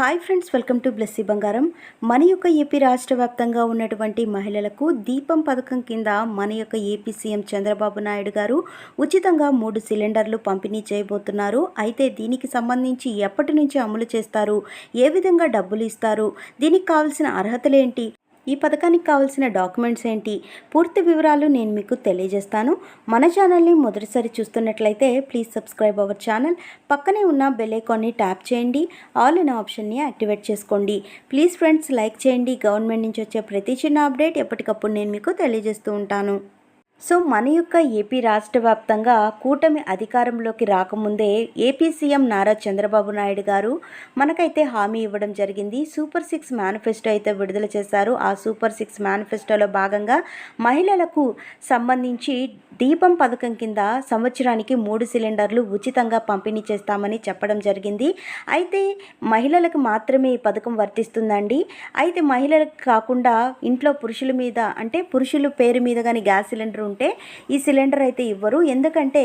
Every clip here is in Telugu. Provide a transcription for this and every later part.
Hi friends welcome to Blessy Bangaram. మన యొక్క ఏపీ రాష్ట్ర వ్యాప్తంగా ఉన్నటువంటి మహిళలకు దీపం పథకం కింద మన యొక్క ఏపీ సీఎం చంద్రబాబు నాయుడు గారు ఉచితంగా మూడు సిలిండర్లు పంపిణీ చేయబోతున్నారు. అయితే దీనికి సంబంధించి ఎప్పటి నుంచి అమలు చేస్తారు? ఏ విధంగా డబ్బులు ఇస్తారు? దీనికి కావాల్సిన అర్హతలు ఏంటి? ఈ పథకానికి కావాల్సిన డాక్యుమెంట్స్ ఏంటి? పూర్తి వివరాలు నేను మీకు తెలియజేస్తాను. మన ఛానల్ని మొదటిసారి చూస్తున్నట్లయితే ప్లీజ్ సబ్స్క్రైబ్ అవర్ ఛానల్. పక్కనే ఉన్న బెల్ ఐకాన్ని ట్యాప్ చేయండి. ఆల్ ఇన్ ఆప్షన్ని యాక్టివేట్ చేసుకోండి. ప్లీజ్ ఫ్రెండ్స్ లైక్ చేయండి. గవర్నమెంట్ నుంచి వచ్చే ప్రతి చిన్న అప్డేట్ ఎప్పటికప్పుడు నేను మీకు తెలియజేస్తూ ఉంటాను. సో మన యొక్క ఏపీ రాష్ట్ర వ్యాప్తంగా కూటమి అధికారంలోకి రాకముందే ఏపీ సీఎం నారా చంద్రబాబు నాయుడు గారు మనకైతే హామీ ఇవ్వడం జరిగింది. సూపర్ సిక్స్ మేనిఫెస్టో అయితే విడుదల చేశారు. ఆ సూపర్ సిక్స్ మేనిఫెస్టోలో భాగంగా మహిళలకు సంబంధించి దీపం పథకం కింద సంవత్సరానికి మూడు సిలిండర్లు ఉచితంగా పంపిణీ చేస్తామని చెప్పడం జరిగింది. అయితే మహిళలకు మాత్రమే ఈ పథకం వర్తిస్తుందండి. అయితే మహిళలకు కాకుండా ఇంట్లో పురుషుల మీద అంటే పురుషుల పేరు మీద కానీ గ్యాస్ సిలిండర్ ఉంటే ఈ సిలిండర్ అయితే ఇవ్వరు. ఎందుకంటే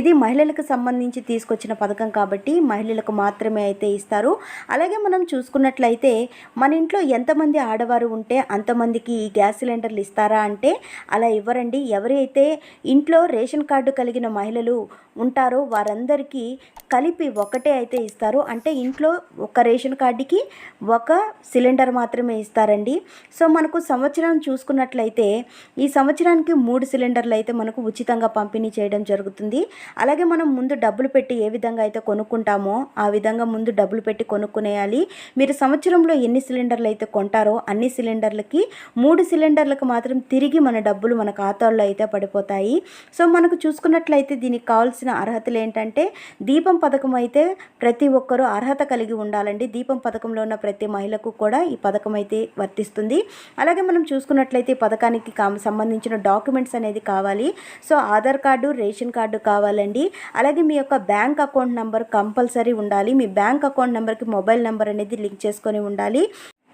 ఇది మహిళలకు సంబంధించి తీసుకొచ్చిన పథకం కాబట్టి మహిళలకు మాత్రమే అయితే ఇస్తారు. అలాగే మనం చూసుకున్నట్లయితే మన ఇంట్లో ఎంతమంది ఆడవారు ఉంటే అంతమందికి ఈ గ్యాస్ సిలిండర్లు ఇస్తారా అంటే అలా ఇవ్వరండి. ఎవరైతే ఇంట్లో రేషన్ కార్డు కలిగిన మహిళలు ఉంటారో వారందరికీ కలిపి ఒకటే అయితే ఇస్తారు. అంటే ఇంట్లో ఒక రేషన్ కార్డుకి ఒక సిలిండర్ మాత్రమే ఇస్తారండి. సో మనకు సంవత్సరం చూసుకున్నట్లయితే ఈ సంవత్సరానికి మూడు సిలిండర్లు అయితే మనకు ఉచితంగా పంపిణీ చేయడం జరుగుతుంది. అలాగే మనం ముందు డబ్బులు పెట్టి ఏ విధంగా అయితే కొనుక్కుంటామో ఆ విధంగా ముందు డబ్బులు పెట్టి కొనుక్కునేయాలి. మీరు సంవత్సరంలో ఎన్ని సిలిండర్లు అయితే కొంటారో అన్ని సిలిండర్లకి మూడు సిలిండర్లకు మాత్రం తిరిగి మన డబ్బులు మన ఖాతాల్లో అయితే పడిపోతాయి. సో మనకు చూసుకున్నట్లయితే దీనికి కావాల్సిన అర్హతలు ఏంటంటే దీపం పథకం అయితే ప్రతి ఒక్కరూ అర్హత కలిగి ఉండాలండి. దీపం పథకంలో ఉన్న ప్రతి మహిళకు కూడా ఈ పథకం అయితే వర్తిస్తుంది. అలాగే మనం చూసుకున్నట్లయితే ఈ పథకానికి సంబంధించిన డాక్యుమెంట్స్ అనేది కావాలి. So Aadhaar card ration card కావాలండి. అలాగే మీ యొక్క బ్యాంక్ అకౌంట్ నెంబర్ కంపల్సరీ ఉండాలి. మీ బ్యాంక్ అకౌంట్ నెంబర్కి మొబైల్ నెంబర్ అనేది లింక్ చేసుకొని ఉండాలి.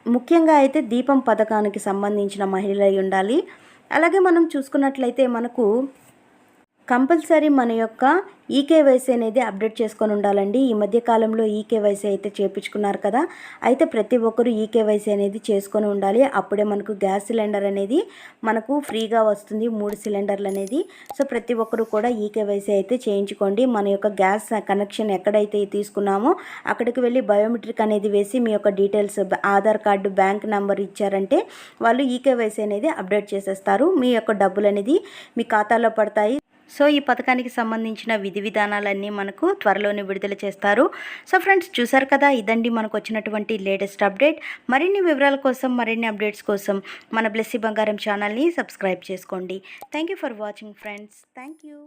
ముఖ్యంగా అయితే దీపం పథకానికి సంబంధించిన మహిళ అయి ఉండాలి. అలాగే మనం చూసుకున్నట్లయితే మనకు కంపల్సరీ మన యొక్క ఈకేవైసీ అనేది అప్డేట్ చేసుకొని ఉండాలండి. ఈ మధ్య కాలంలో ఈకేవైసీ అయితే చేపించుకున్నారు కదా. అయితే ప్రతి ఒక్కరూ ఈకేవైసీ అనేది చేసుకొని ఉండాలి. అప్పుడే మనకు గ్యాస్ సిలిండర్ అనేది మనకు ఫ్రీగా వస్తుంది. మూడు సిలిండర్లు అనేది. సో ప్రతి ఒక్కరు కూడా ఈకేవైసీ అయితే చేయించుకోండి. మన యొక్క గ్యాస్ కనెక్షన్ ఎక్కడైతే తీసుకున్నామో అక్కడికి వెళ్ళి బయోమెట్రిక్ అనేది వేసి మీ యొక్క details Aadhaar card bank number ఇచ్చారంటే వాళ్ళు ఈకేవైసీ అనేది అప్డేట్ చేసేస్తారు. మీ యొక్క డబ్బులు అనేది మీ ఖాతాలో పడతాయి. సో ఈ పథకానికి సంబంధించిన విధి విధానాలన్నీ మనకు త్వరలోనే విడుదల చేస్తారు. సో ఫ్రెండ్స్ చూసారు కదా? ఇదండి మనకు వచ్చినటువంటి లేటెస్ట్ అప్డేట్. మరిన్ని వివరాల కోసం మరిన్ని అప్డేట్స్ కోసం మన బ్లెస్సీ బంగారం ఛానల్ని సబ్స్క్రైబ్ చేసుకోండి. Thank you for watching friends. Thank you